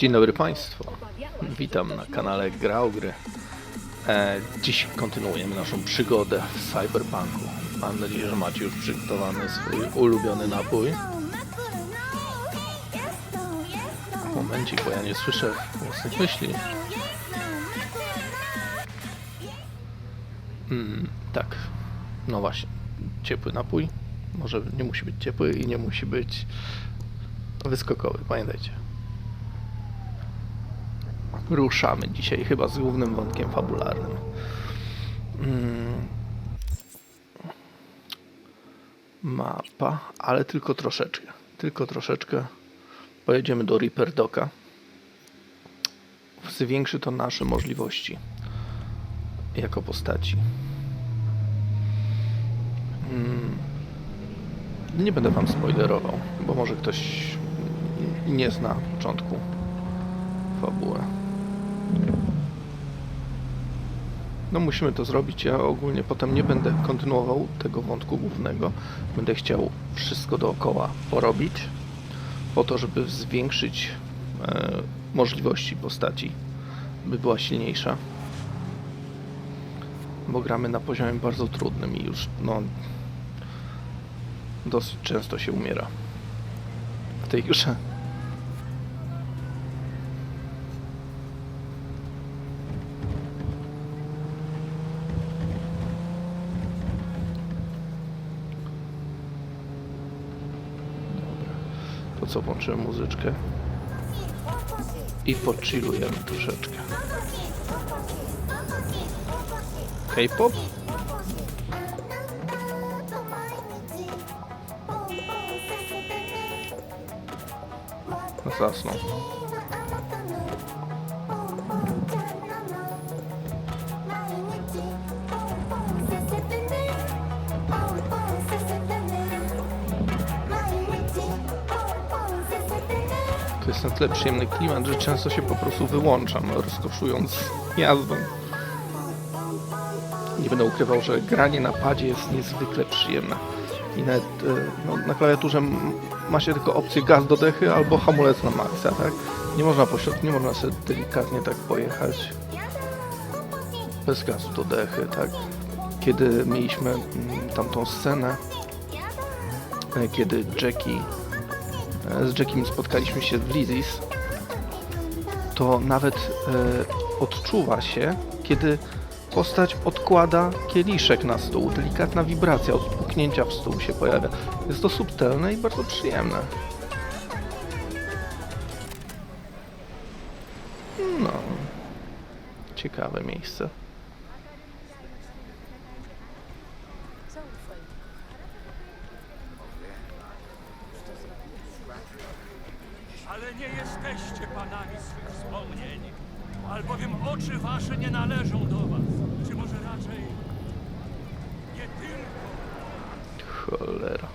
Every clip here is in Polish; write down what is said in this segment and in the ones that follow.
Dzień dobry Państwu. Witam na kanale Grał Gry. E, dziś kontynuujemy naszą przygodę w Cyberpunku. Mam nadzieję, że macie już przygotowany swój ulubiony napój. Momencik, bo ja nie słyszę własnych myśli. Mm, tak, no właśnie. Ciepły napój. Może nie musi być ciepły i nie musi być wyskokowy, pamiętajcie. Ruszamy dzisiaj chyba z głównym wątkiem fabularnym. Mm. Mapa, ale tylko troszeczkę. Tylko troszeczkę. Pojedziemy do Reaper Docka. Zwiększy to nasze możliwości jako postaci. Mm. Nie będę wam spoilerował, bo może ktoś nie zna początku fabuły. No musimy to zrobić. Ja ogólnie potem nie będę kontynuował tego wątku głównego. Będę chciał wszystko dookoła porobić po to, żeby zwiększyć e, możliwości postaci, by była silniejsza. Bo gramy na poziomie bardzo trudnym i już no dosyć często się umiera w tej grze. Co, włączyłem muzyczkę i pochillujemy troszeczkę. K-pop? Zasnął. Jest na tyle przyjemny klimat, że często się po prostu wyłączam, rozkoszując jazdą. Nie będę ukrywał, że granie na padzie jest niezwykle przyjemne. I nawet e, no, na klawiaturze ma się tylko opcję gaz do dechy albo hamulec na maksa, tak? Nie można pośrodku, nie można sobie delikatnie tak pojechać bez gazu do dechy, tak? Kiedy mieliśmy mm, tamtą scenę, e, kiedy Jackie z Jackiem spotkaliśmy się w Lizis, to nawet e, odczuwa się, kiedy postać odkłada kieliszek na stół. Delikatna wibracja od puknięcia w stół się pojawia. Jest to subtelne i bardzo przyjemne. No. Ciekawe miejsce. Ale nie jesteście panami swych wspomnień, albowiem oczy wasze nie należą do was. Czy może raczej nie tylko. Cholera.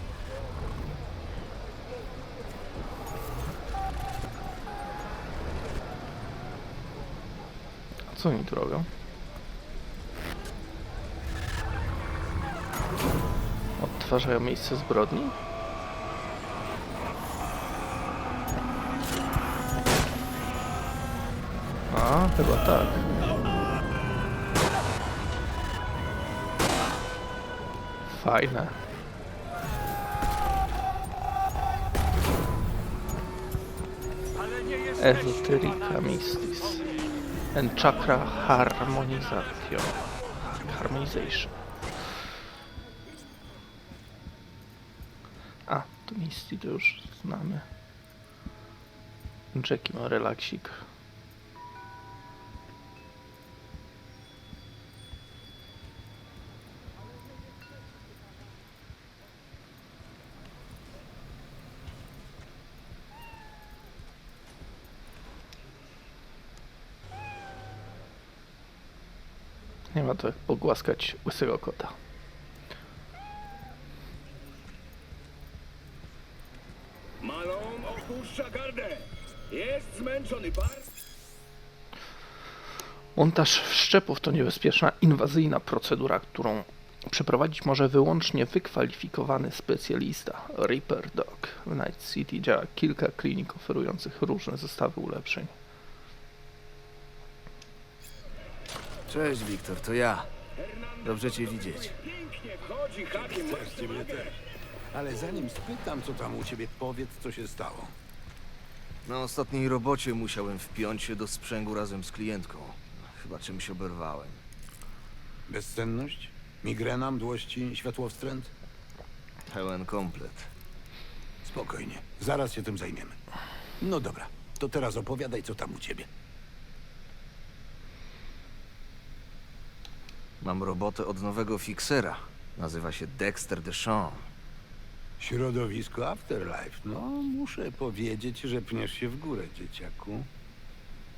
A co oni tu robią? Odtwarzają miejsce zbrodni? Chyba tak. Fajne. Esoterica Mystis. And Chakra Harmonization. Harmonization. A, to Misty to już znamy. Jackie ma relaksik. Nie ma to jak pogłaskać łysego kota. Malone opuszcza gardę. Jest zmęczony bardzo. Montaż wszczepów to niebezpieczna, inwazyjna procedura, którą przeprowadzić może wyłącznie wykwalifikowany specjalista. Reaper Dog. W Night City działa kilka klinik oferujących różne zestawy ulepszeń. Cześć, Wiktor, to ja. Dobrze cię widzieć. Na Ciebie też. Ale zanim spytam, co tam u ciebie, powiedz, co się stało. Na ostatniej robocie musiałem wpiąć się do sprzęgu razem z klientką. Chyba czymś oberwałem. Bezsenność? Migrena, mdłości, światłowstręt? Pełen komplet. Spokojnie, zaraz się tym zajmiemy. No dobra, to teraz opowiadaj, co tam u ciebie. Mam robotę od nowego fiksera. Nazywa się Dexter Deshawn. Środowisko Afterlife. No, muszę powiedzieć, że pniesz się w górę, dzieciaku.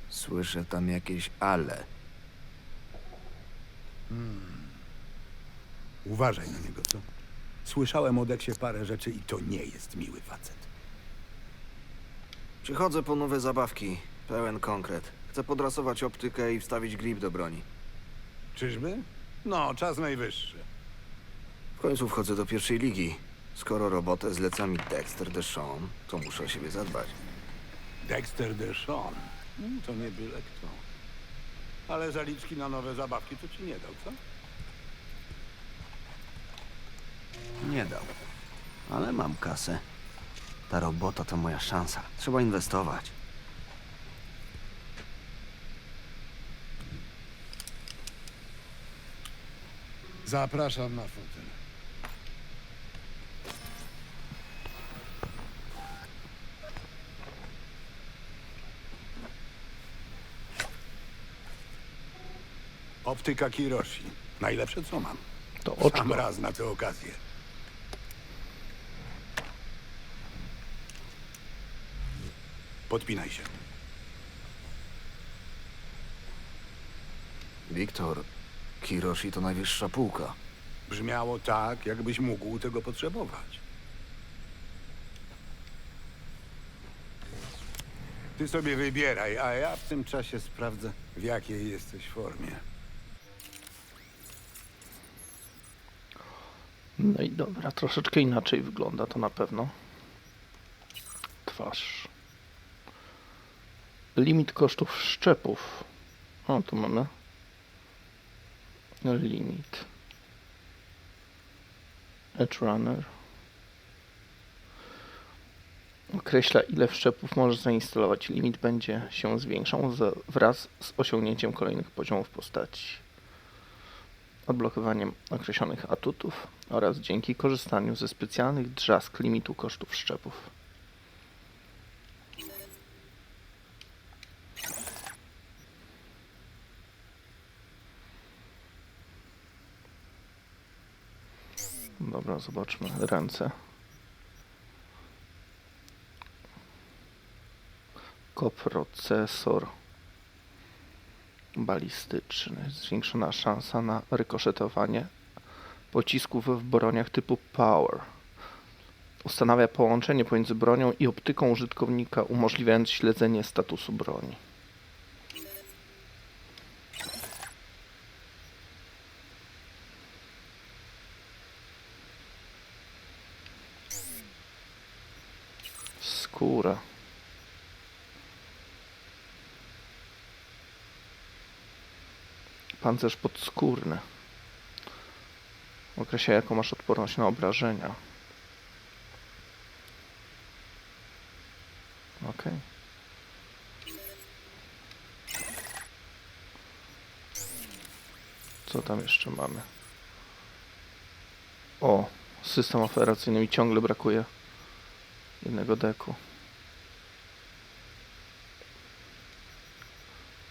Słyszę tam jakieś ale. Uważaj na niego, co? Słyszałem o Deksie parę rzeczy i to nie jest miły facet. Przychodzę po nowe zabawki. Pełen konkret. Chcę podrasować optykę i wstawić grip do broni. Czyżby? No, czas najwyższy. W końcu wchodzę do pierwszej ligi. Skoro robotę zleca mi Dexter Deshawn, to muszę o siebie zadbać. Dexter Deshawn. Mm, To nie byle kto. Ale zaliczki na nowe zabawki to ci nie dał, co? Nie dał. Ale mam kasę. Ta robota to moja szansa. Trzeba inwestować. Zapraszam na fotel. Optyka Kiroshi. Najlepsze co mam. To Sam oczko. raz na tę okazję. Podpinaj się. Wiktor, Kiroshi to najwyższa półka. Brzmiało tak, jakbyś mógł tego potrzebować. Ty sobie wybieraj, a ja w tym czasie sprawdzę, w jakiej jesteś formie. No i dobra, troszeczkę inaczej wygląda to na pewno. Twarz. Limit kosztów szczepów. O, tu mamy. Limit. Edge Runner. Określa ile wszczepów możesz zainstalować. Limit będzie się zwiększał wraz z osiągnięciem kolejnych poziomów postaci odblokowaniem określonych atutów oraz dzięki korzystaniu ze specjalnych drzask limitu kosztów szczepów. Dobra, zobaczmy ręce. Koprocesor balistyczny. Zwiększona szansa na rykoszetowanie pocisków w broniach typu Power. Ustanawia połączenie pomiędzy bronią i optyką użytkownika, umożliwiając śledzenie statusu broni. Pancerz podskórny. Określa jaką masz odporność na obrażenia. Okej. Co tam jeszcze mamy? O, system operacyjny mi ciągle brakuje jednego deku.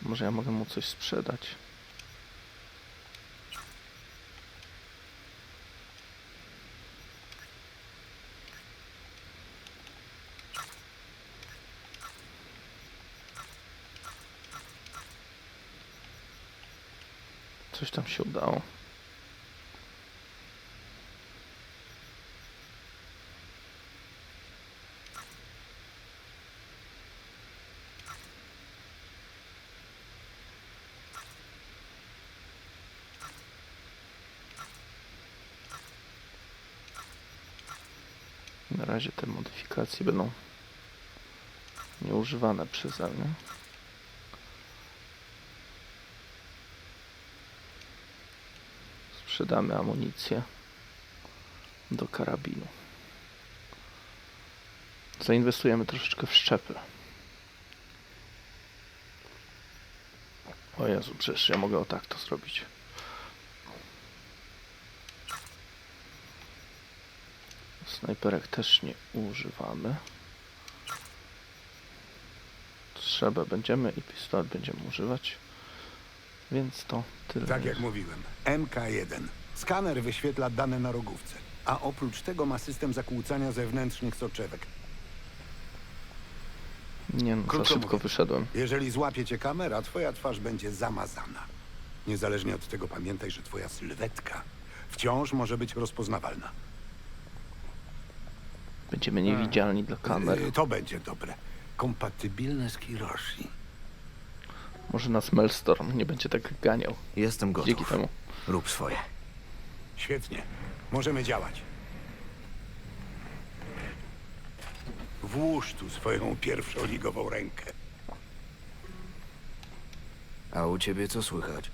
Może ja mogę mu coś sprzedać. udało. Na razie te modyfikacje będą nieużywane przeze mnie. Sprzedamy amunicję do karabinu. Zainwestujemy troszeczkę w szczepy. O Jezu, przecież ja mogę o tak to zrobić. Snajperek też nie używamy. Strzelbę będziemy i pistolet będziemy używać. Więc to tyle. Tak jak mówiłem, MK1. Skaner wyświetla dane na rogówce, a oprócz tego ma system zakłócania zewnętrznych soczewek. Nie no, za Krótko szybko mówiąc. wyszedłem. Jeżeli złapie cię kamera, twoja twarz będzie zamazana. Niezależnie od tego pamiętaj, że twoja sylwetka wciąż może być rozpoznawalna. Będziemy niewidzialni dla kamer. Yy, To będzie dobre. Kompatybilne z Kiroshi. Może nas Melstorm nie będzie tak ganiał. Jestem Dzięki gotów. temu. Rób swoje. Świetnie. Możemy działać. Włóż tu swoją pierwszą ligową rękę. A u ciebie co słychać?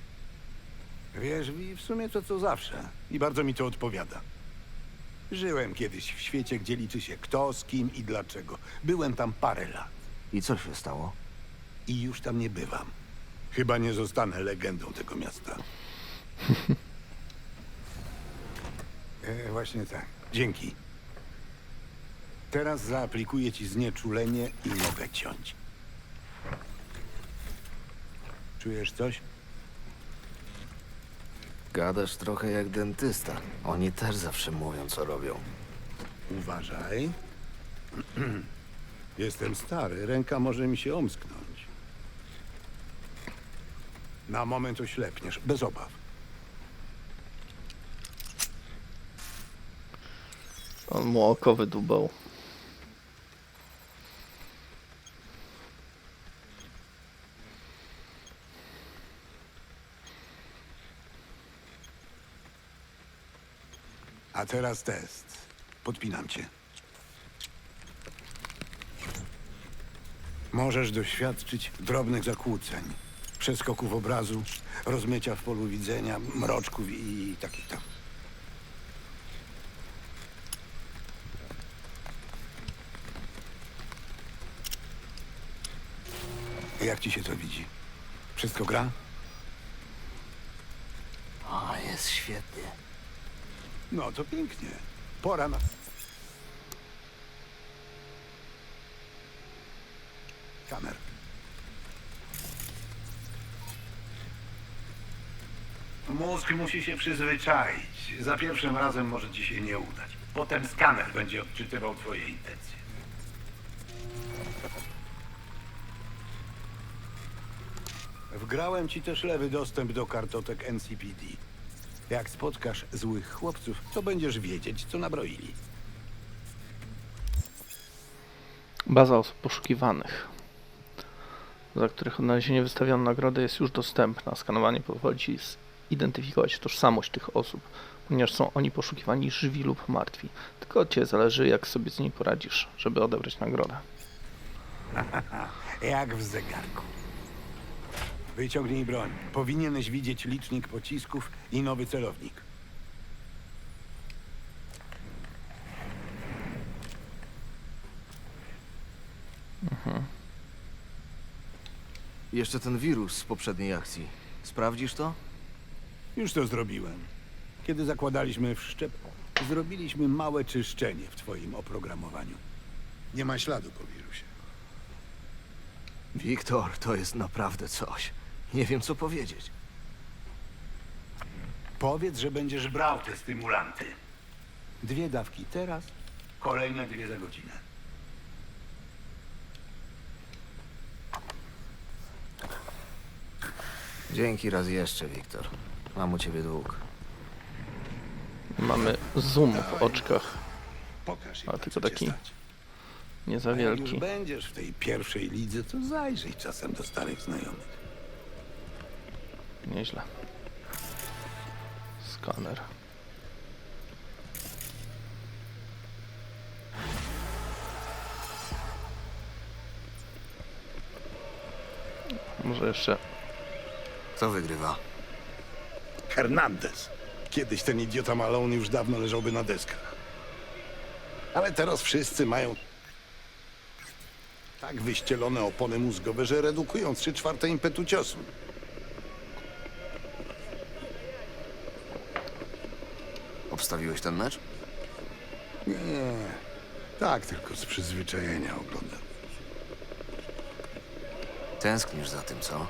Wiesz, Wi, w sumie to co zawsze. I bardzo mi to odpowiada. Żyłem kiedyś w świecie, gdzie liczy się kto, z kim i dlaczego. Byłem tam parę lat I co się stało? i już tam nie bywam. Chyba nie zostanę legendą tego miasta. e, właśnie tak. Dzięki. Teraz zaaplikuję ci znieczulenie i mogę ciąć. Czujesz coś? Gadasz trochę jak dentysta. Oni też zawsze mówią, co robią. Uważaj. Jestem stary, ręka może mi się omsknąć. Na moment oślepniesz, bez obaw. On mu oko wydubał. A teraz test. Podpinam cię. Możesz doświadczyć drobnych zakłóceń, przeskoków obrazu, rozmycia w polu widzenia, mroczków i takich tam. Jak ci się to widzi? Wszystko gra? O, jest świetnie. No to pięknie. Pora na... Kamer. Mózg musi się przyzwyczaić. Za pierwszym razem może ci się nie udać. Potem skaner będzie odczytywał twoje intencje. Wgrałem ci też lewy dostęp do kartotek NCPD. Jak spotkasz złych chłopców, to będziesz wiedzieć, co nabroili. Baza osób poszukiwanych, za których odnalezienie wystawiono nagrody jest już dostępna. Skanowanie pozwoli ci zidentyfikować tożsamość tych osób, ponieważ są oni poszukiwani żywi lub martwi. Tylko od ciebie zależy, jak sobie z nimi poradzisz, żeby odebrać nagrodę. Jak w zegarku. Wyciągnij broń. Powinieneś widzieć licznik pocisków i nowy celownik. Jeszcze ten wirus z poprzedniej akcji. Sprawdzisz to? Już to zrobiłem. Kiedy zakładaliśmy wszczep, zrobiliśmy małe czyszczenie w twoim oprogramowaniu. Nie ma śladu po wirusie. Wiktor, to jest naprawdę coś. Nie wiem, co powiedzieć. Powiedz, że będziesz brał te stymulanty. Dwie dawki teraz, kolejne dwie za godzinę. Dzięki raz jeszcze, Wiktor. Mam u ciebie dług. Mamy zoom w oczkach, Pokaż im, ale tylko tak co taki stać. nie za Jak już będziesz w tej pierwszej lidze, to zajrzyj czasem do starych znajomych. Nieźle. Skaner. Może jeszcze Co wygrywa? Hernandez. Kiedyś ten idiota Malone już dawno leżałby na deskach. Ale teraz wszyscy mają tak wyścielone opony mózgowe, że redukują 3 czwarte impetu ciosu. Obstawiłeś ten mecz? Nie, tak tylko z przyzwyczajenia oglądam. Tęsknisz za tym, co?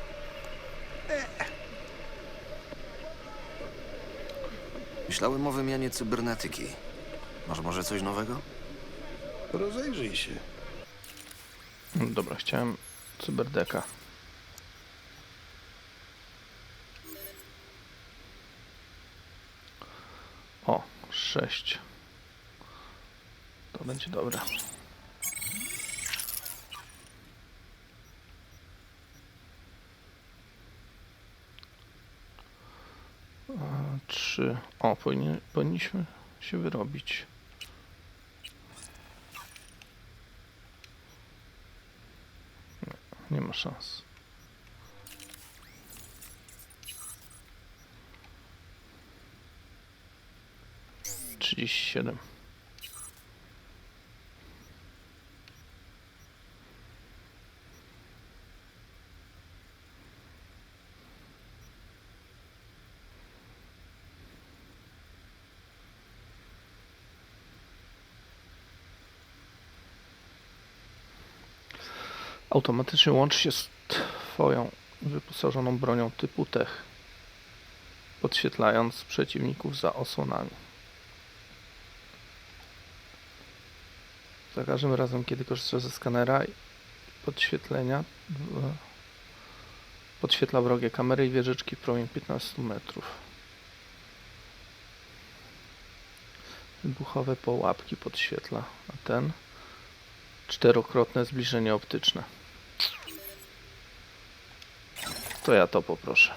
Myślałem o wymianie cybernetyki. Masz może coś nowego? Rozejrzyj się. No Dobra, chciałem cyberdeka. O, 6. To będzie dobre. A, Trzy. O, powinni, powinniśmy się wyrobić. Nie ma szans. Trzydzieści siedem. Automatycznie łączy się z Twoją wyposażoną bronią typu tech, podświetlając przeciwników za osłonami. Za każdym razem, kiedy korzystasz ze skanera i podświetlenia, podświetla wrogie kamery i wieżyczki w promieniu 15 metrów. Wybuchowe połapki podświetla, a ten czterokrotne zbliżenie optyczne. To ja to poproszę.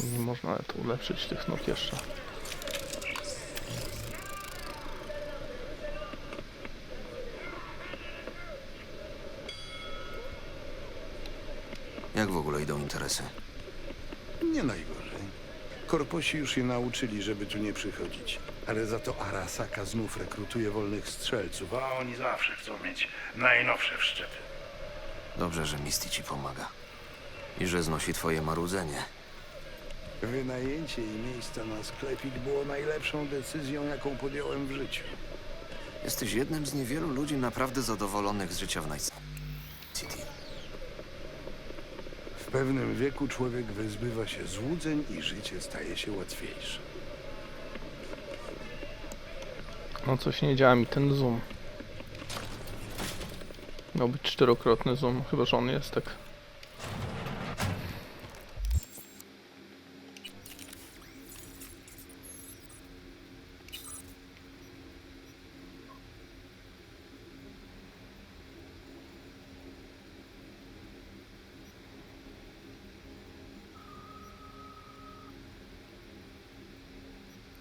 Nie można nawet ulepszyć tych nóg jeszcze. Idą interesy? Nie najgorzej. Korposi już się nauczyli, żeby tu nie przychodzić. Ale za to Arasaka znów rekrutuje wolnych strzelców, a oni zawsze chcą mieć najnowsze wszczepy. Dobrze, że Misty ci pomaga. I że znosi twoje marudzenie. Wynajęcie jej miejsca na sklepik było najlepszą decyzją, jaką podjąłem w życiu. Jesteś jednym z niewielu ludzi naprawdę zadowolonych z życia w Night City. W pewnym wieku człowiek wyzbywa się złudzeń i życie staje się łatwiejsze. No coś nie działa mi ten zoom. Miał być czterokrotny zoom, chyba że on jest tak.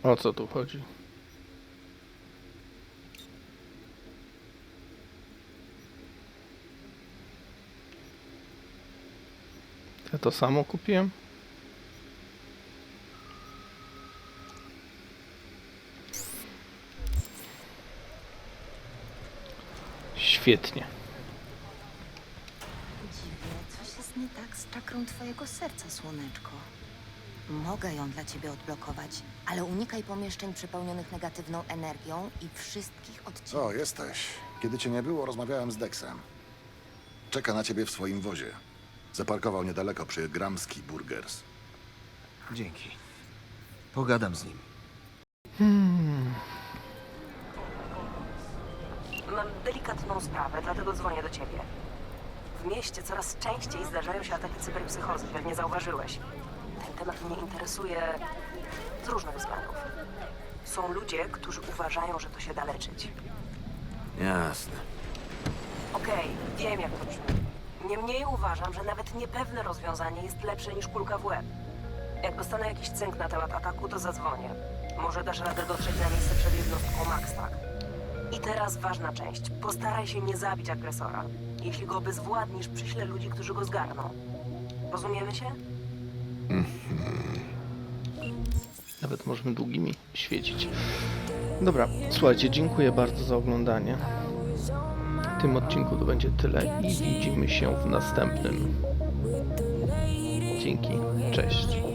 O co tu chodzi? Ja to samo kupiłem? Świetnie. Dziwnie, coś jest nie tak z czakrą twojego serca, słoneczko. Mogę ją dla ciebie odblokować, ale unikaj pomieszczeń przepełnionych negatywną energią i wszystkich odcinków. O, jesteś. Kiedy cię nie było, rozmawiałem z Dexem. Czeka na ciebie w swoim wozie. Zaparkował niedaleko przy Gramski Burgers. Dzięki. Pogadam z nim. Mam delikatną sprawę, dlatego dzwonię do ciebie. W mieście coraz częściej zdarzają się ataki cyberpsychozy, pewnie zauważyłeś. Ten temat mnie interesuje z różnych względów. Są ludzie, którzy uważają, że to się da leczyć. Jasne. Okej, wiem jak to brzmi. Niemniej uważam, że nawet niepewne rozwiązanie jest lepsze niż kulka w łeb. Jak dostanę jakiś cynk na temat ataku, to zadzwonię. Może dasz radę dotrzeć na miejsce przed jednostką Max, tak? I teraz ważna część. Postaraj się nie zabić agresora. Jeśli go obezwładnisz, przyślę ludzi, którzy go zgarną. Rozumiemy się? Nawet możemy długimi świecić. Dobra, słuchajcie, dziękuję bardzo za oglądanie. W tym odcinku to będzie tyle i widzimy się w następnym. Dzięki, cześć.